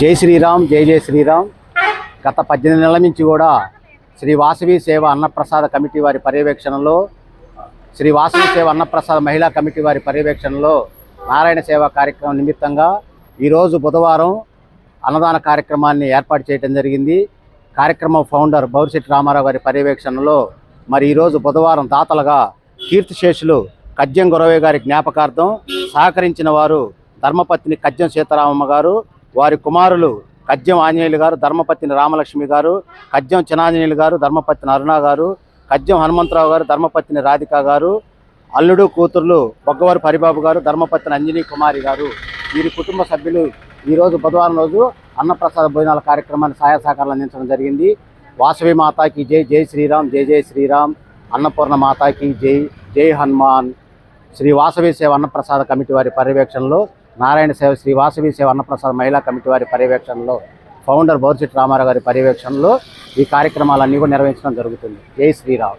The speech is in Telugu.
జై శ్రీరామ్ జై జై శ్రీరామ్. గత పద్దెనిమిది నెలల నుంచి కూడా శ్రీ వాసవి సేవ అన్నప్రసాద కమిటీ వారి పర్యవేక్షణలో శ్రీ వాసవి సేవ అన్నప్రసాద మహిళా కమిటీ వారి పర్యవేక్షణలో నారాయణ సేవ కార్యక్రమం నిమిత్తంగా ఈరోజు బుధవారం అన్నదాన కార్యక్రమాన్ని ఏర్పాటు చేయడం జరిగింది. కార్యక్రమం ఫౌండర్ బౌరిశెట్టి రామారావు గారి పర్యవేక్షణలో మరి ఈరోజు బుధవారం దాతలుగా కీర్తిశేషులు కజ్జం గురవయ్య గారి జ్ఞాపకార్థం సహకరించిన వారు ధర్మపత్ని కజ్జం సీతారామమ్మ గారు వారి కుమారులు కజ్జం ఆంజనేయులు గారు ధర్మపత్ని రామలక్ష్మి గారు కజ్జం చినాంజనేయులు గారు ధర్మపత్ని అరుణ గారు కజ్జం హనుమంతరావు గారు ధర్మపత్ని రాధిక గారు అల్లుడు కూతుర్లు బొగ్గవారి పరిబాబు గారు ధర్మపత్ని అంజనీ కుమారి గారు. వీరి కుటుంబ సభ్యులు ఈరోజు బుధవారం రోజు అన్నప్రసాద భోజనాల కార్యక్రమాన్ని సహాయ సహకారాలు అందించడం జరిగింది. వాసవి మాతాకి జై జై శ్రీరామ్ జై జై శ్రీరామ్. అన్నపూర్ణ మాతాకి జై జై హనుమాన్. శ్రీ వాసవి సేవ అన్నప్రసాద కమిటీ వారి పర్యవేక్షణలో నారాయణ సేవ శ్రీ వాసవి సేవ అన్నప్రసాద్ మహిళా కమిటీ వారి పర్యవేక్షణలో ఫౌండర్ బోర్చిట్ రామారావు గారి పర్యవేక్షణలో ఈ కార్యక్రమాలన్నీ కూడా నిర్వహించడం జరుగుతుంది. జై శ్రీరామ్.